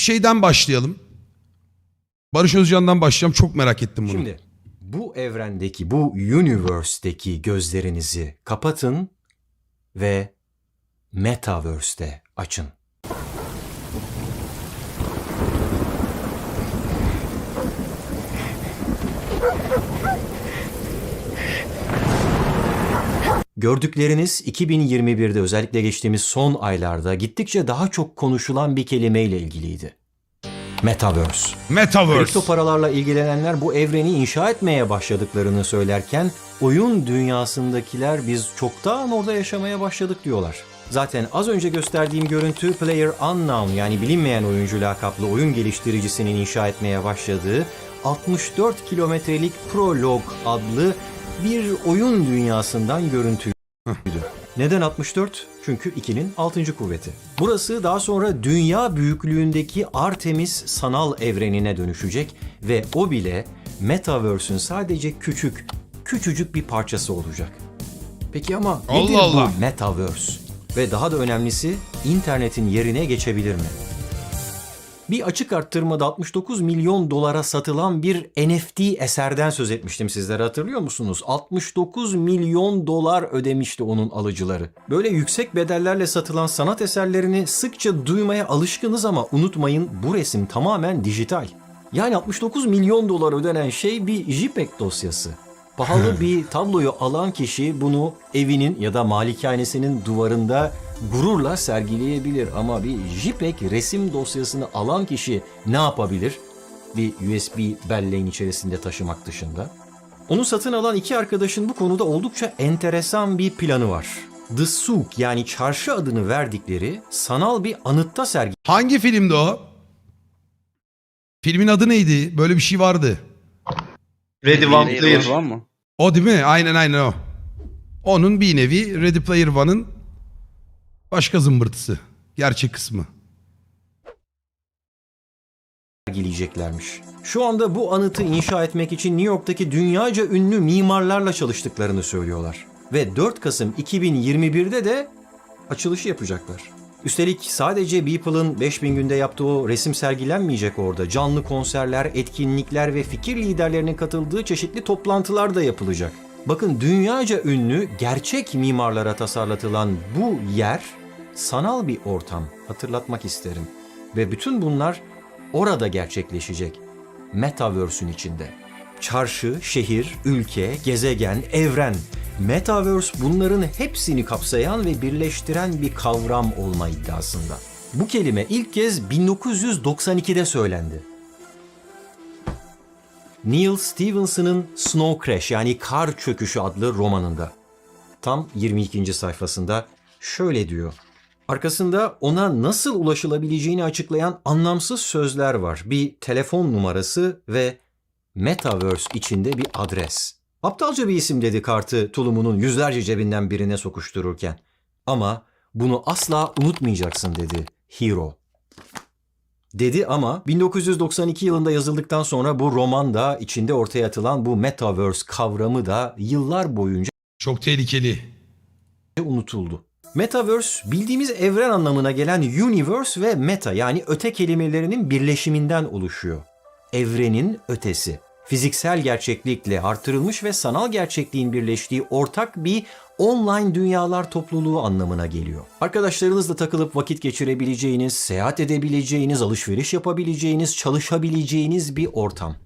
şeyden başlayalım. Barış Özcan'dan başlayacağım. Çok merak ettim bunu. Şimdi bu evrendeki, bu universe'deki gözlerinizi kapatın ve metaverse'te açın. Gördükleriniz 2021'de özellikle geçtiğimiz son aylarda gittikçe daha çok konuşulan bir kelimeyle ilgiliydi. Metaverse. Metaverse. Kripto paralarla ilgilenenler bu evreni inşa etmeye başladıklarını söylerken oyun dünyasındakiler biz çoktan orada yaşamaya başladık diyorlar. Zaten az önce gösterdiğim görüntü Player Unknown yani bilinmeyen oyuncu lakaplı oyun geliştiricisinin inşa etmeye başladığı 64 kilometrelik Prolog adlı bir oyun dünyasından görüntü. Neden 64? Çünkü 2'nin 6. kuvveti. Burası daha sonra dünya büyüklüğündeki Artemis sanal evrenine dönüşecek ve o bile Metaverse'ün sadece küçük, küçücük bir parçası olacak. Peki ama Allah nedir Allah. bu Metaverse? Ve daha da önemlisi internetin yerine geçebilir mi? Bir açık arttırmada 69 milyon dolara satılan bir NFT eserden söz etmiştim sizlere hatırlıyor musunuz? 69 milyon dolar ödemişti onun alıcıları. Böyle yüksek bedellerle satılan sanat eserlerini sıkça duymaya alışkınız ama unutmayın bu resim tamamen dijital. Yani 69 milyon dolar ödenen şey bir JPEG dosyası. Pahalı bir tabloyu alan kişi bunu evinin ya da malikanesinin duvarında gururla sergileyebilir ama bir JPEG resim dosyasını alan kişi ne yapabilir? Bir USB belleğin içerisinde taşımak dışında. Onu satın alan iki arkadaşın bu konuda oldukça enteresan bir planı var. The Souk yani çarşı adını verdikleri sanal bir anıtta sergi Hangi filmdi o? Filmin adı neydi? Böyle bir şey vardı. Ready One Player. Var mı? O değil mi? Aynen aynen o. Onun bir nevi Ready Player One'ın başka zımbırtısı. Gerçek kısmı. sergileyeceklermiş. Şu anda bu anıtı inşa etmek için New York'taki dünyaca ünlü mimarlarla çalıştıklarını söylüyorlar. Ve 4 Kasım 2021'de de açılışı yapacaklar. Üstelik sadece Beeple'ın 5000 günde yaptığı o resim sergilenmeyecek orada. Canlı konserler, etkinlikler ve fikir liderlerinin katıldığı çeşitli toplantılar da yapılacak. Bakın dünyaca ünlü gerçek mimarlara tasarlatılan bu yer sanal bir ortam. Hatırlatmak isterim. Ve bütün bunlar orada gerçekleşecek. Metaverse'ün içinde. Çarşı, şehir, ülke, gezegen, evren. Metaverse bunların hepsini kapsayan ve birleştiren bir kavram olma iddiasında. Bu kelime ilk kez 1992'de söylendi. Neil Stephenson'ın Snow Crash yani Kar Çöküşü adlı romanında. Tam 22. sayfasında şöyle diyor. Arkasında ona nasıl ulaşılabileceğini açıklayan anlamsız sözler var. Bir telefon numarası ve Metaverse içinde bir adres. Aptalca bir isim dedi kartı tulumunun yüzlerce cebinden birine sokuştururken. Ama bunu asla unutmayacaksın dedi Hero. Dedi ama 1992 yılında yazıldıktan sonra bu roman da içinde ortaya atılan bu Metaverse kavramı da yıllar boyunca Çok tehlikeli. unutuldu. Metaverse bildiğimiz evren anlamına gelen universe ve meta yani öte kelimelerinin birleşiminden oluşuyor. Evrenin ötesi. Fiziksel gerçeklikle artırılmış ve sanal gerçekliğin birleştiği ortak bir online dünyalar topluluğu anlamına geliyor. Arkadaşlarınızla takılıp vakit geçirebileceğiniz, seyahat edebileceğiniz, alışveriş yapabileceğiniz, çalışabileceğiniz bir ortam.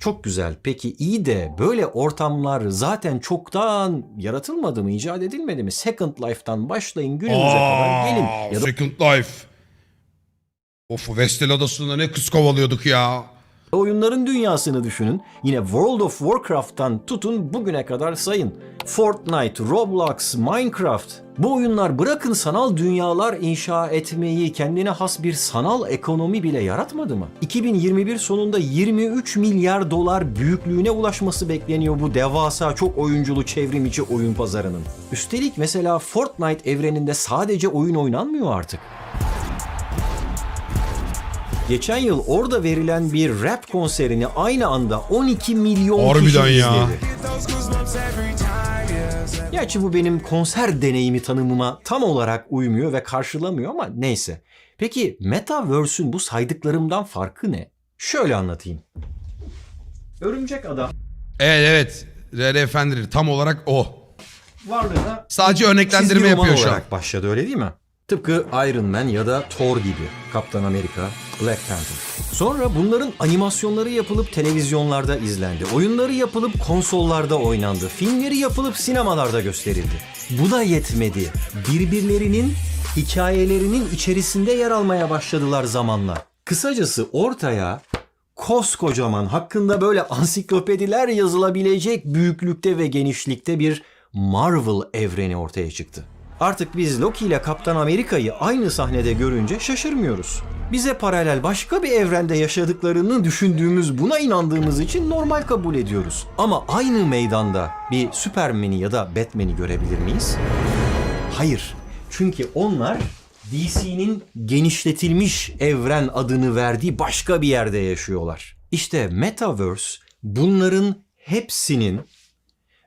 Çok güzel. Peki iyi de böyle ortamlar zaten çoktan yaratılmadı mı, icat edilmedi mi? Second Life'tan başlayın günümüze kadar gelin. Ya da Second Life. Of Vestel Adası'nda ne kız kovalıyorduk ya. Oyunların dünyasını düşünün. Yine World of Warcraft'tan tutun bugüne kadar sayın. Fortnite, Roblox, Minecraft. Bu oyunlar bırakın sanal dünyalar inşa etmeyi kendine has bir sanal ekonomi bile yaratmadı mı? 2021 sonunda 23 milyar dolar büyüklüğüne ulaşması bekleniyor bu devasa çok oyunculu çevrim içi oyun pazarının. Üstelik mesela Fortnite evreninde sadece oyun oynanmıyor artık. Geçen yıl orada verilen bir rap konserini aynı anda 12 milyon Harbiden kişi ya. izledi. Gerçi bu benim konser deneyimi tanımıma tam olarak uymuyor ve karşılamıyor ama neyse. Peki Metaverse'ün bu saydıklarımdan farkı ne? Şöyle anlatayım. Örümcek adam Evet evet. R.R. Fenrir tam olarak o. varlığına Sadece örneklendirme roman yapıyor şu an. olarak başladı öyle değil mi? Tıpkı Iron Man ya da Thor gibi. Kaptan Amerika, Black Panther. Sonra bunların animasyonları yapılıp televizyonlarda izlendi. Oyunları yapılıp konsollarda oynandı. Filmleri yapılıp sinemalarda gösterildi. Bu da yetmedi. Birbirlerinin hikayelerinin içerisinde yer almaya başladılar zamanla. Kısacası ortaya koskocaman hakkında böyle ansiklopediler yazılabilecek büyüklükte ve genişlikte bir Marvel evreni ortaya çıktı. Artık biz Loki ile Kaptan Amerika'yı aynı sahnede görünce şaşırmıyoruz. Bize paralel başka bir evrende yaşadıklarını düşündüğümüz, buna inandığımız için normal kabul ediyoruz. Ama aynı meydanda bir Superman'i ya da Batman'i görebilir miyiz? Hayır. Çünkü onlar DC'nin genişletilmiş evren adını verdiği başka bir yerde yaşıyorlar. İşte Metaverse bunların hepsinin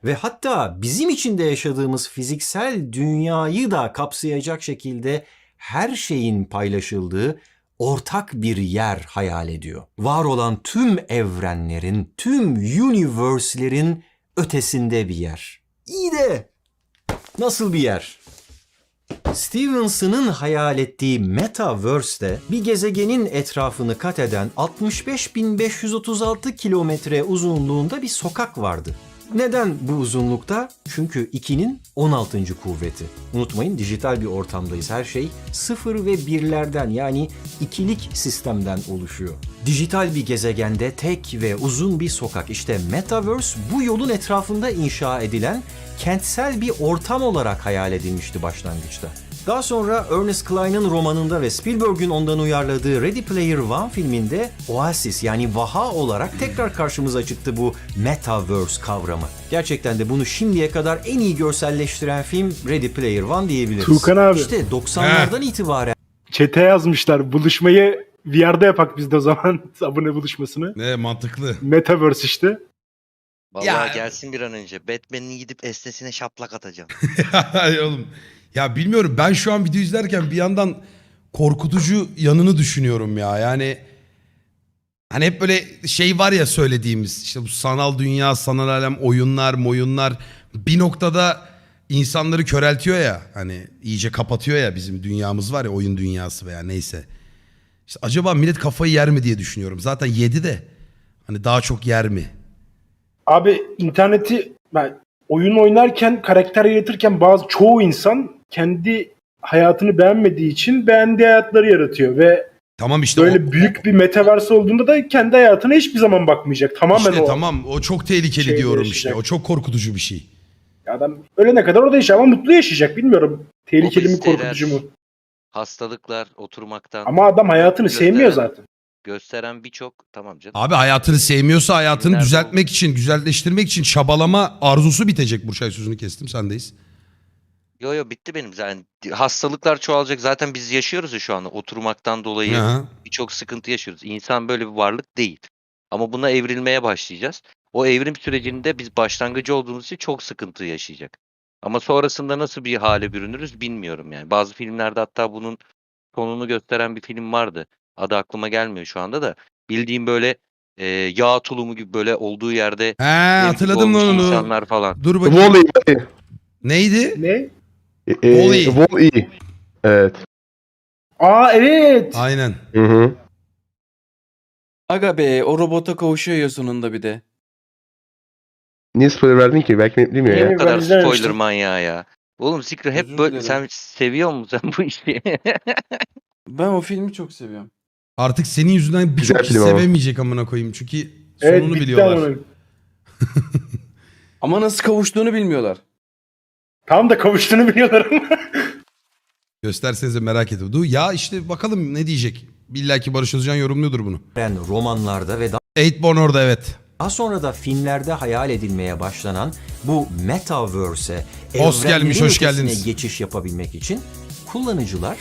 ve hatta bizim içinde yaşadığımız fiziksel dünyayı da kapsayacak şekilde her şeyin paylaşıldığı ortak bir yer hayal ediyor. Var olan tüm evrenlerin, tüm universe'lerin ötesinde bir yer. İyi de nasıl bir yer? Stevenson'ın hayal ettiği Metaverse'de bir gezegenin etrafını kat eden 65.536 kilometre uzunluğunda bir sokak vardı. Neden bu uzunlukta? Çünkü 2'nin 16. kuvveti. Unutmayın dijital bir ortamdayız. Her şey sıfır ve birlerden yani ikilik sistemden oluşuyor. Dijital bir gezegende tek ve uzun bir sokak. İşte Metaverse bu yolun etrafında inşa edilen kentsel bir ortam olarak hayal edilmişti başlangıçta. Daha sonra Ernest Cline'ın romanında ve Spielberg'ün ondan uyarladığı Ready Player One filminde Oasis yani vaha olarak tekrar karşımıza çıktı bu Metaverse kavramı. Gerçekten de bunu şimdiye kadar en iyi görselleştiren film Ready Player One diyebiliriz. Tuğkan abi. İşte 90'lardan itibaren Çete yazmışlar. Buluşmayı VR'da yapak biz de o zaman abone buluşmasını. Ne mantıklı. Metaverse işte. Vallahi Ya- gelsin bir an önce. Batman'in gidip esnesine şaplak atacağım. Ay oğlum. Ya bilmiyorum ben şu an video izlerken bir yandan korkutucu yanını düşünüyorum ya. Yani hani hep böyle şey var ya söylediğimiz işte bu sanal dünya, sanal alem, oyunlar, moyunlar bir noktada insanları köreltiyor ya. Hani iyice kapatıyor ya bizim dünyamız var ya oyun dünyası veya neyse. İşte acaba millet kafayı yer mi diye düşünüyorum. Zaten yedi de hani daha çok yer mi? Abi interneti ben oyun oynarken karakter yaratırken bazı çoğu insan kendi hayatını beğenmediği için beğendiği hayatları yaratıyor ve Tamam işte böyle o- büyük bir metaverse olduğunda da kendi hayatına hiçbir zaman bakmayacak. Tamamen İşte o. tamam o çok tehlikeli şeyde diyorum yaşayacak. işte. O çok korkutucu bir şey. Adam ölene kadar orada yaşayacak ama mutlu yaşayacak bilmiyorum. Tehlikeli mi korkutucu mu? Hastalıklar, oturmaktan. Ama adam hayatını Gösteren- sevmiyor zaten. Gösteren birçok tamam canım. Abi hayatını sevmiyorsa hayatını Nerede düzeltmek için, güzelleştirmek için çabalama arzusu bitecek. Burçay sözünü kestim sendeyiz. Yo yo bitti benim zaten. Hastalıklar çoğalacak. Zaten biz yaşıyoruz ya şu anda. Oturmaktan dolayı birçok sıkıntı yaşıyoruz. İnsan böyle bir varlık değil. Ama buna evrilmeye başlayacağız. O evrim sürecinde biz başlangıcı olduğumuz için çok sıkıntı yaşayacak. Ama sonrasında nasıl bir hale bürünürüz bilmiyorum yani. Bazı filmlerde hatta bunun sonunu gösteren bir film vardı. Adı aklıma gelmiyor şu anda da. Bildiğim böyle e, yağ tulumu gibi böyle olduğu yerde He hatırladım lan onu. insanlar falan. Dur bakayım. Wall-E. Neydi? Ne? E, Wall-E. Wall-E. Evet. Aa evet. Aynen. Hı hı. Aga be o robota kavuşuyor ya sonunda bir de. Niye spoiler verdin ki? Belki bilmiyor ya. Bu kadar izlememiştim. spoiler manyağı ya. Oğlum Zikri hep Özür böyle dilerim. sen seviyor musun sen bu işi? Ben o filmi çok seviyorum. Artık senin yüzünden birçok kişi film ama. sevemeyecek amına koyayım. Çünkü Evet sonunu bitti biliyorlar. ama. Ama nasıl kavuştuğunu bilmiyorlar. Tam da kavuştuğunu biliyorlar ama. Göstersenize merak ediyorum. Dur ya işte bakalım ne diyecek. Billaki Barış Özcan yorumluyordur bunu. romanlarda ve Eightborn orada evet. Daha sonra da filmlerde hayal edilmeye başlanan bu Metaverse'e Hoş gelmiş, hoş ötesine geldiniz. geçiş yapabilmek için kullanıcılar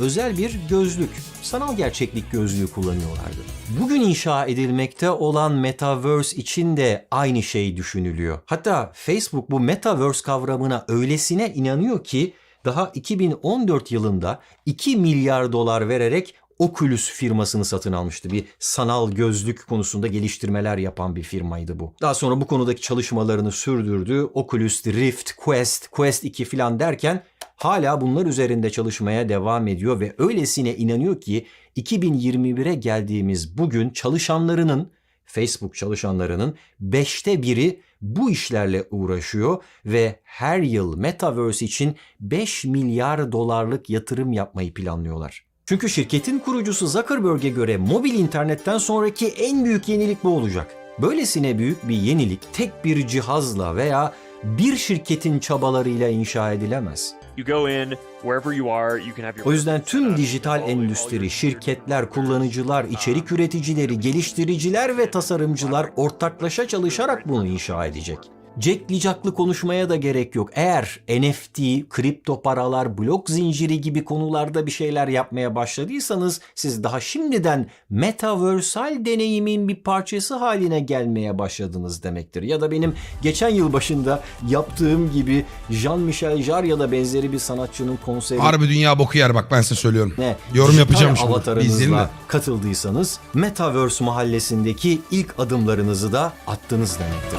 özel bir gözlük, sanal gerçeklik gözlüğü kullanıyorlardı. Bugün inşa edilmekte olan Metaverse için de aynı şey düşünülüyor. Hatta Facebook bu Metaverse kavramına öylesine inanıyor ki daha 2014 yılında 2 milyar dolar vererek Oculus firmasını satın almıştı. Bir sanal gözlük konusunda geliştirmeler yapan bir firmaydı bu. Daha sonra bu konudaki çalışmalarını sürdürdü. Oculus Rift, Quest, Quest 2 falan derken hala bunlar üzerinde çalışmaya devam ediyor ve öylesine inanıyor ki 2021'e geldiğimiz bugün çalışanlarının Facebook çalışanlarının beşte biri bu işlerle uğraşıyor ve her yıl Metaverse için 5 milyar dolarlık yatırım yapmayı planlıyorlar. Çünkü şirketin kurucusu Zuckerberg'e göre mobil internetten sonraki en büyük yenilik bu olacak. Böylesine büyük bir yenilik tek bir cihazla veya bir şirketin çabalarıyla inşa edilemez. You go in wherever you are, you can have your O yüzden tüm dijital endüstri, şirketler, kullanıcılar, içerik üreticileri, geliştiriciler ve tasarımcılar ortaklaşa çalışarak bunu inşa edecek. Ceklicaklı konuşmaya da gerek yok. Eğer NFT, kripto paralar, blok zinciri gibi konularda bir şeyler yapmaya başladıysanız siz daha şimdiden metaversal deneyimin bir parçası haline gelmeye başladınız demektir. Ya da benim geçen yıl başında yaptığım gibi Jean-Michel Jarre ya da benzeri bir sanatçının konseri Harbi dünya boku yer bak ben size söylüyorum. ne Yorum yapacağım şimdi. Avatarınızla katıldıysanız Metaverse mahallesindeki ilk adımlarınızı da attınız demektir.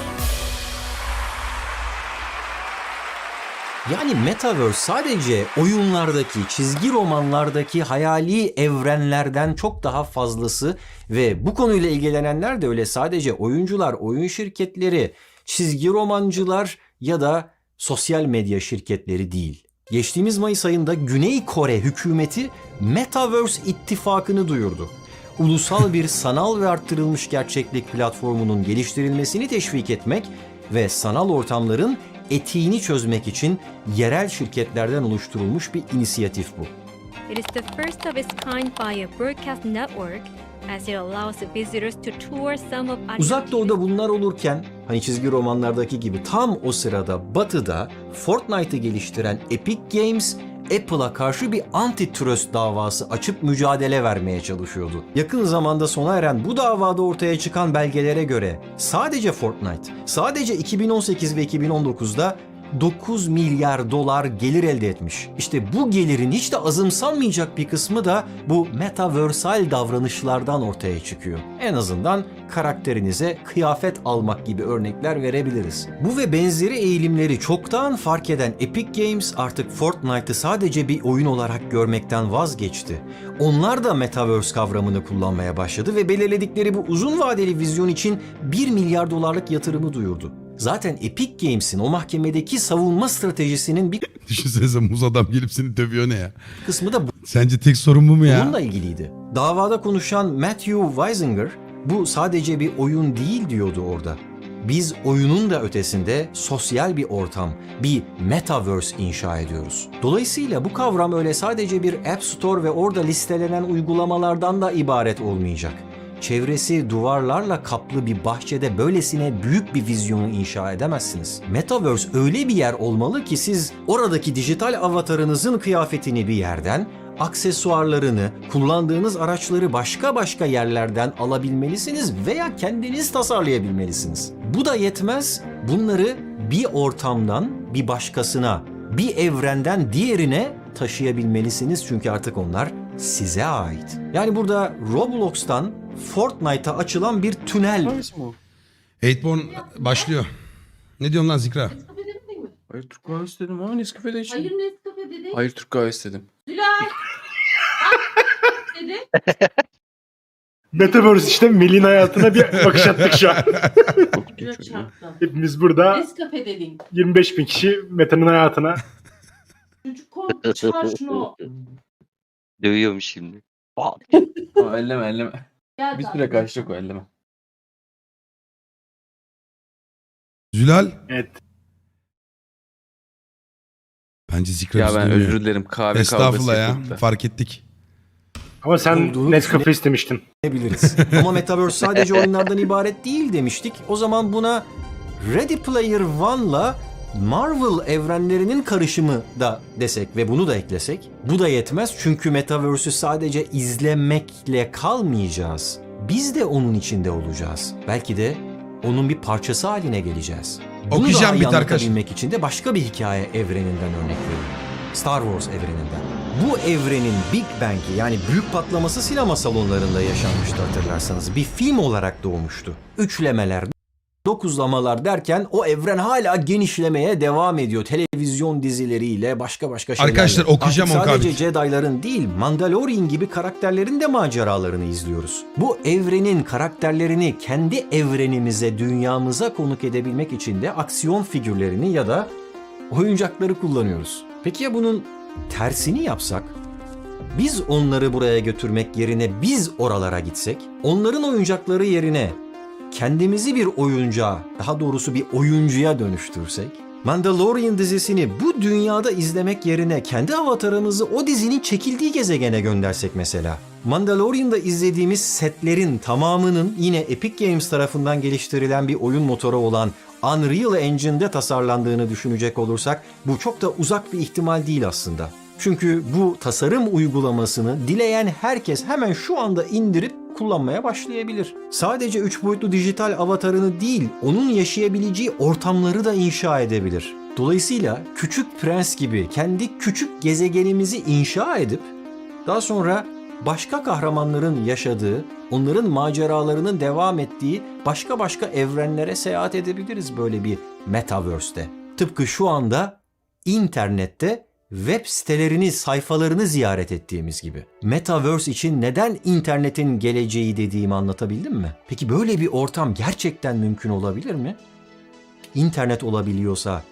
Yani Metaverse sadece oyunlardaki, çizgi romanlardaki hayali evrenlerden çok daha fazlası ve bu konuyla ilgilenenler de öyle sadece oyuncular, oyun şirketleri, çizgi romancılar ya da sosyal medya şirketleri değil. Geçtiğimiz Mayıs ayında Güney Kore hükümeti Metaverse ittifakını duyurdu. Ulusal bir sanal ve arttırılmış gerçeklik platformunun geliştirilmesini teşvik etmek ve sanal ortamların etiğini çözmek için yerel şirketlerden oluşturulmuş bir inisiyatif bu. It is the first of its kind by a broadcast network as it allows visitors to tour some of Uzak Doğu'da bunlar olurken hani çizgi romanlardaki gibi tam o sırada Batı'da Fortnite'ı geliştiren Epic Games Apple'a karşı bir antitrust davası açıp mücadele vermeye çalışıyordu. Yakın zamanda sona eren bu davada ortaya çıkan belgelere göre sadece Fortnite, sadece 2018 ve 2019'da 9 milyar dolar gelir elde etmiş. İşte bu gelirin hiç de azımsanmayacak bir kısmı da bu metaversal davranışlardan ortaya çıkıyor. En azından karakterinize kıyafet almak gibi örnekler verebiliriz. Bu ve benzeri eğilimleri çoktan fark eden Epic Games artık Fortnite'ı sadece bir oyun olarak görmekten vazgeçti. Onlar da metaverse kavramını kullanmaya başladı ve belirledikleri bu uzun vadeli vizyon için 1 milyar dolarlık yatırımı duyurdu. Zaten Epic Games'in o mahkemedeki savunma stratejisinin bir Düşünsenize muz adam gelip seni dövüyor ne ya? kısmı da Sence tek sorun bu mu ya? bununla ilgiliydi. Davada konuşan Matthew Weisinger bu sadece bir oyun değil diyordu orada. Biz oyunun da ötesinde sosyal bir ortam, bir metaverse inşa ediyoruz. Dolayısıyla bu kavram öyle sadece bir App Store ve orada listelenen uygulamalardan da ibaret olmayacak. Çevresi duvarlarla kaplı bir bahçede böylesine büyük bir vizyonu inşa edemezsiniz. Metaverse öyle bir yer olmalı ki siz oradaki dijital avatarınızın kıyafetini bir yerden, aksesuarlarını, kullandığınız araçları başka başka yerlerden alabilmelisiniz veya kendiniz tasarlayabilmelisiniz. Bu da yetmez. Bunları bir ortamdan bir başkasına, bir evrenden diğerine taşıyabilmelisiniz çünkü artık onlar size ait. Yani burada Roblox'tan Fortnite'a açılan bir tünel? Eightborn başlıyor. Ne diyorsun lan Zikra? Nescafe demedin mi? Hayır Türk kahvesi dedim ama Nescafe'de içtim. Hayır Hayır, Nescafe dedin. Hayır Türk kahvesi dedim. Zülay. dedin. Metaverse işte Melin hayatına bir bakış attık şu an. Çok Zülay geç çarptı. Hepimiz burada Nescafe dedin. 25 bin kişi Meta'nın hayatına. Çocuk korktu çıkar şunu. Dövüyormuş şimdi. Bam. Aa, elleme elleme. Gel Bir daha. süre kaçacak o elleme. Zülal. Evet. Bence Zikra Ya ben özür dilerim kahve Estağfurullah kavgası ya. yapıldı da. Fark ettik. Ama sen Olduğunu Nescafe istemiştin. biliriz. Ama Metaverse sadece oyunlardan ibaret değil demiştik. O zaman buna Ready Player One'la Marvel evrenlerinin karışımı da desek ve bunu da eklesek bu da yetmez çünkü Metaverse'ü sadece izlemekle kalmayacağız. Biz de onun içinde olacağız. Belki de onun bir parçası haline geleceğiz. Bunu Okuyacağım daha iyi anlatabilmek için de başka bir hikaye evreninden örnek veriyorum. Star Wars evreninden. Bu evrenin Big Bang'i yani büyük patlaması sinema salonlarında yaşanmıştı hatırlarsanız. Bir film olarak doğmuştu. Üçlemeler, dokuzlamalar derken o evren hala genişlemeye devam ediyor. Televizyon dizileriyle başka başka şeylerle. Arkadaşlar okuyacağım Artık sadece kabik. Jedi'ların değil Mandalorian gibi karakterlerin de maceralarını izliyoruz. Bu evrenin karakterlerini kendi evrenimize, dünyamıza konuk edebilmek için de aksiyon figürlerini ya da oyuncakları kullanıyoruz. Peki ya bunun tersini yapsak? Biz onları buraya götürmek yerine biz oralara gitsek, onların oyuncakları yerine kendimizi bir oyuncağa, daha doğrusu bir oyuncuya dönüştürsek, Mandalorian dizisini bu dünyada izlemek yerine kendi avatarımızı o dizinin çekildiği gezegene göndersek mesela. Mandalorian'da izlediğimiz setlerin tamamının yine Epic Games tarafından geliştirilen bir oyun motoru olan Unreal Engine'de tasarlandığını düşünecek olursak bu çok da uzak bir ihtimal değil aslında. Çünkü bu tasarım uygulamasını dileyen herkes hemen şu anda indirip kullanmaya başlayabilir. Sadece 3 boyutlu dijital avatarını değil, onun yaşayabileceği ortamları da inşa edebilir. Dolayısıyla Küçük Prens gibi kendi küçük gezegenimizi inşa edip daha sonra başka kahramanların yaşadığı, onların maceralarının devam ettiği başka başka evrenlere seyahat edebiliriz böyle bir metaverse'te. Tıpkı şu anda internette web sitelerini, sayfalarını ziyaret ettiğimiz gibi. Metaverse için neden internetin geleceği dediğimi anlatabildim mi? Peki böyle bir ortam gerçekten mümkün olabilir mi? İnternet olabiliyorsa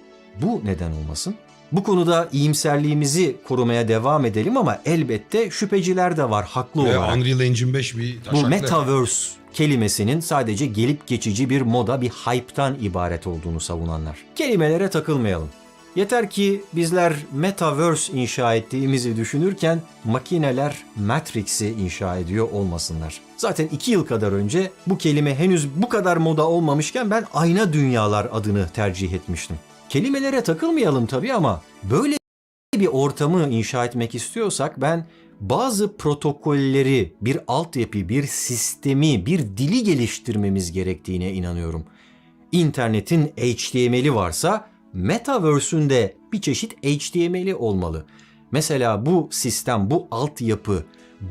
bu neden olmasın? Bu konuda iyimserliğimizi korumaya devam edelim ama elbette şüpheciler de var haklı Ve olarak. Unreal Engine 5 bir Bu taşaklı. metaverse kelimesinin sadece gelip geçici bir moda, bir hype'tan ibaret olduğunu savunanlar. Kelimelere takılmayalım. Yeter ki bizler metaverse inşa ettiğimizi düşünürken makineler Matrix'i inşa ediyor olmasınlar. Zaten iki yıl kadar önce bu kelime henüz bu kadar moda olmamışken ben ayna dünyalar adını tercih etmiştim. Kelimelere takılmayalım tabii ama böyle bir ortamı inşa etmek istiyorsak ben bazı protokolleri, bir altyapı, bir sistemi, bir dili geliştirmemiz gerektiğine inanıyorum. İnternetin HTML'i varsa Metaverse'ün de bir çeşit HTML'i olmalı. Mesela bu sistem, bu altyapı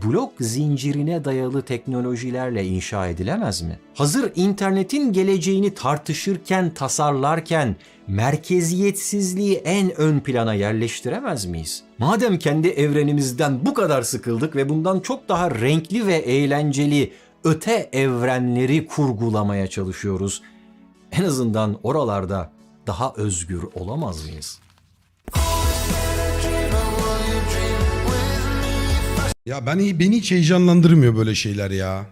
blok zincirine dayalı teknolojilerle inşa edilemez mi? Hazır internetin geleceğini tartışırken, tasarlarken merkeziyetsizliği en ön plana yerleştiremez miyiz? Madem kendi evrenimizden bu kadar sıkıldık ve bundan çok daha renkli ve eğlenceli öte evrenleri kurgulamaya çalışıyoruz. En azından oralarda daha özgür olamaz mıyız? Ya ben beni hiç heyecanlandırmıyor böyle şeyler ya.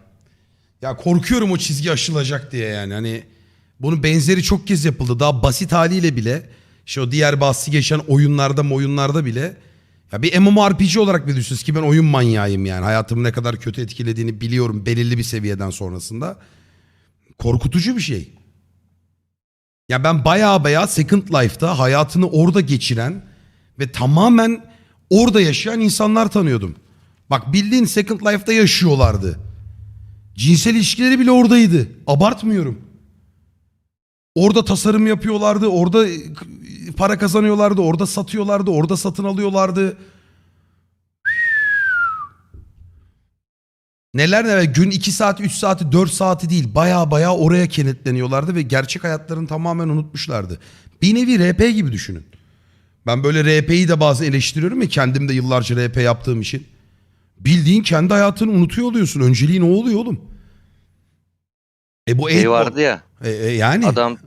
Ya korkuyorum o çizgi aşılacak diye yani. Hani bunun benzeri çok kez yapıldı. Daha basit haliyle bile işte diğer bahsi geçen oyunlarda oyunlarda bile ya bir MMORPG olarak ne düşünüyorsunuz ki ben oyun manyağıyım yani. Hayatımı ne kadar kötü etkilediğini biliyorum belirli bir seviyeden sonrasında. Korkutucu bir şey. Ya ben bayağı bayağı Second Life'da hayatını orada geçiren ve tamamen orada yaşayan insanlar tanıyordum. Bak bildiğin Second Life'da yaşıyorlardı. Cinsel ilişkileri bile oradaydı. Abartmıyorum. Orada tasarım yapıyorlardı, orada e, para kazanıyorlardı, orada satıyorlardı, orada satın alıyorlardı. Neler neler gün 2 saat 3 saati 4 saati değil baya baya oraya kenetleniyorlardı ve gerçek hayatlarını tamamen unutmuşlardı. Bir nevi RP gibi düşünün. Ben böyle RP'yi de bazen eleştiriyorum ya kendim de yıllarca RP yaptığım için. Bildiğin kendi hayatını unutuyor oluyorsun. Önceliğin o oluyor oğlum. E bu Şey el- vardı ya E, e, yani adam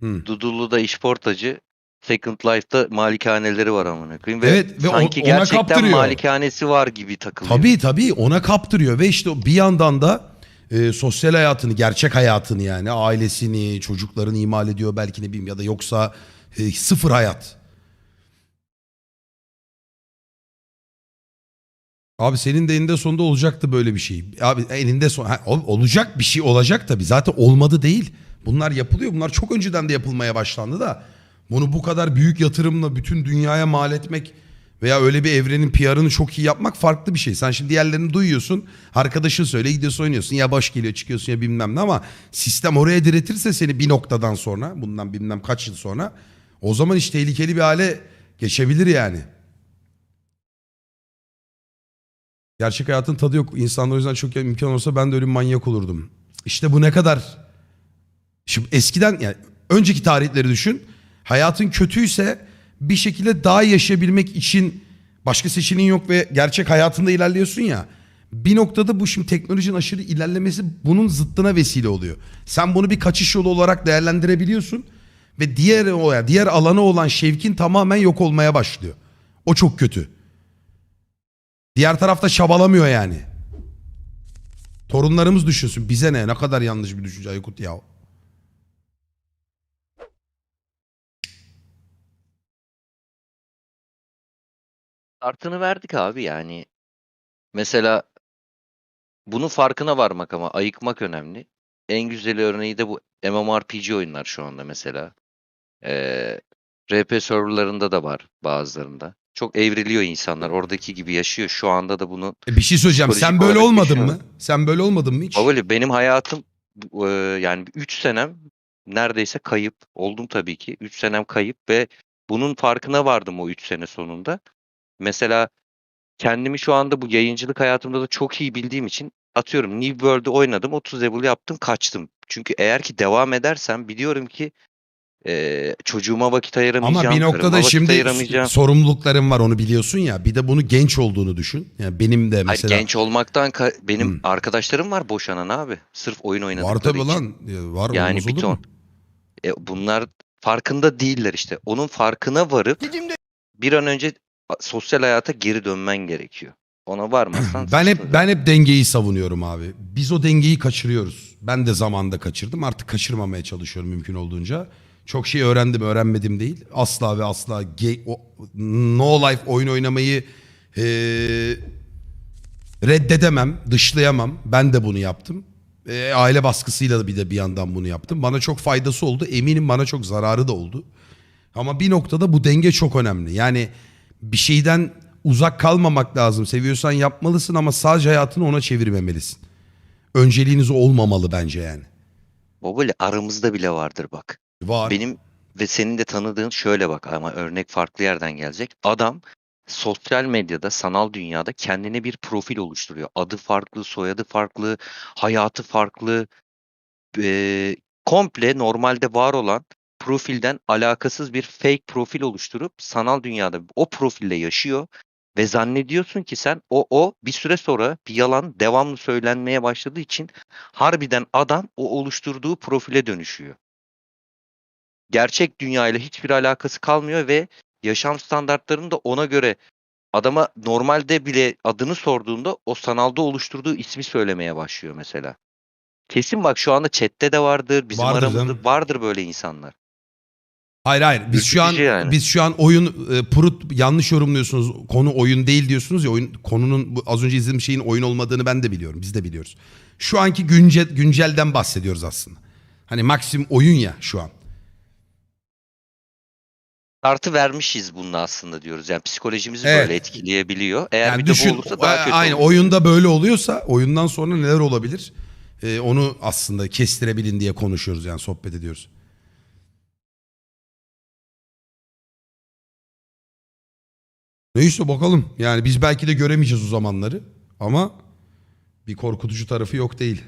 Hı. Dudullu'da işportacı Second Life'da malikaneleri var amına koyayım ve Evet, ve sanki ona gerçekten kaptırıyor. malikanesi var gibi takılıyor. Tabii tabii ona kaptırıyor ve işte bir yandan da e, sosyal hayatını, gerçek hayatını yani ailesini, çocuklarını imal ediyor belki ne bileyim ya da yoksa e, sıfır hayat. Abi senin de eninde sonunda olacaktı böyle bir şey. Abi eninde son ha, olacak bir şey olacak tabii. Zaten olmadı değil. Bunlar yapılıyor. Bunlar çok önceden de yapılmaya başlandı da bunu bu kadar büyük yatırımla bütün dünyaya mal etmek veya öyle bir evrenin PR'ını çok iyi yapmak farklı bir şey. Sen şimdi diğerlerini duyuyorsun. Arkadaşın söyle gidiyorsun oynuyorsun. Ya baş geliyor çıkıyorsun ya bilmem ne ama sistem oraya diretirse seni bir noktadan sonra bundan bilmem kaç yıl sonra o zaman iş tehlikeli bir hale geçebilir yani. Gerçek hayatın tadı yok. İnsanlar o yüzden çok imkan olsa ben de bir manyak olurdum. İşte bu ne kadar... Şimdi eskiden yani önceki tarihleri düşün. Hayatın kötüyse bir şekilde daha yaşayabilmek için başka seçeneğin yok ve gerçek hayatında ilerliyorsun ya. Bir noktada bu şimdi teknolojinin aşırı ilerlemesi bunun zıttına vesile oluyor. Sen bunu bir kaçış yolu olarak değerlendirebiliyorsun ve diğer o yani diğer alana olan şevkin tamamen yok olmaya başlıyor. O çok kötü. Diğer tarafta çabalamıyor yani. Torunlarımız düşünsün. Bize ne? Ne kadar yanlış bir düşünce Aykut ya. Artıını verdik abi yani. Mesela bunun farkına varmak ama ayıkmak önemli. En güzeli örneği de bu MMORPG oyunlar şu anda mesela. Ee, RP serverlarında da var bazılarında. Çok evriliyor insanlar. Oradaki gibi yaşıyor. Şu anda da bunu E bir şey söyleyeceğim. Sen böyle olmadın mı? Sen böyle olmadın mı hiç? Babali benim hayatım e, yani 3 senem neredeyse kayıp. Oldum tabii ki. 3 senem kayıp ve bunun farkına vardım o 3 sene sonunda. Mesela kendimi şu anda bu yayıncılık hayatımda da çok iyi bildiğim için atıyorum New World'ü oynadım. 30 level yaptım kaçtım. Çünkü eğer ki devam edersem biliyorum ki e, çocuğuma vakit ayıramayacağım. Ama bir noktada şimdi ayıramayacağım. sorumlulukların var onu biliyorsun ya. Bir de bunu genç olduğunu düşün. Yani benim de mesela Hayır, genç olmaktan ka- benim Hmm. arkadaşlarım var boşanan abi. Sırf oyun oynadıkları var tabii için. lan. Var Yani bir ton. mu? E, bunlar farkında değiller işte. Onun farkına varıp bir an önce sosyal hayata geri dönmen gerekiyor. Ona varmazsan Ben hep ben hep dengeyi savunuyorum abi. Biz o dengeyi kaçırıyoruz. Ben de zamanında kaçırdım. Artık kaçırmamaya çalışıyorum mümkün olduğunca. Çok şey öğrendim, öğrenmedim değil. Asla ve asla ge- o, no life oyun oynamayı eee, reddedemem, dışlayamam. Ben de bunu yaptım. Eee, aile baskısıyla da bir de bir yandan bunu yaptım. Bana çok faydası oldu. Eminim bana çok zararı da oldu. Ama bir noktada bu denge çok önemli. Yani bir şeyden uzak kalmamak lazım. Seviyorsan yapmalısın ama sadece hayatını ona çevirmemelisin. Önceliğiniz olmamalı bence yani. O böyle aramızda bile vardır bak. Var. Benim ve senin de tanıdığın şöyle bak ama örnek farklı yerden gelecek. Adam sosyal medyada, sanal dünyada kendine bir profil oluşturuyor. Adı farklı, soyadı farklı, hayatı farklı. Eee, komple normalde var olan profilden alakasız bir fake profil oluşturup sanal dünyada o profille yaşıyor ve zannediyorsun ki sen o o bir süre sonra bir yalan devamlı söylenmeye başladığı için harbiden adam o oluşturduğu profile dönüşüyor. Gerçek dünyayla hiçbir alakası kalmıyor ve yaşam standartlarını da ona göre adama normalde bile adını sorduğunda o sanalda oluşturduğu ismi söylemeye başlıyor mesela. Kesin bak şu anda chatte de vardır, bizim Vardır aramızda canım. vardır böyle insanlar. Hayır hayır. Biz şu an Ürkütücü yani. biz şu an oyun e, Prut yanlış yorumluyorsunuz. Konu oyun değil diyorsunuz ya. Oyun konunun bu az önce izlediğim şeyin oyun olmadığını ben de biliyorum. Biz de biliyoruz. Şu anki güncel güncelden bahsediyoruz aslında. Hani maksim oyun ya şu an. Artı vermişiz bununla aslında diyoruz. Yani psikolojimizi Evet. böyle etkileyebiliyor. Eğer Yani bir de düşün bu olursa daha kötü aynı olur. oyunda böyle oluyorsa oyundan sonra neler olabilir? Ee, onu aslında kestirebilin diye konuşuyoruz yani sohbet ediyoruz. Neyse bakalım. Yani biz belki de göremeyeceğiz o zamanları ama bir korkutucu tarafı yok değil.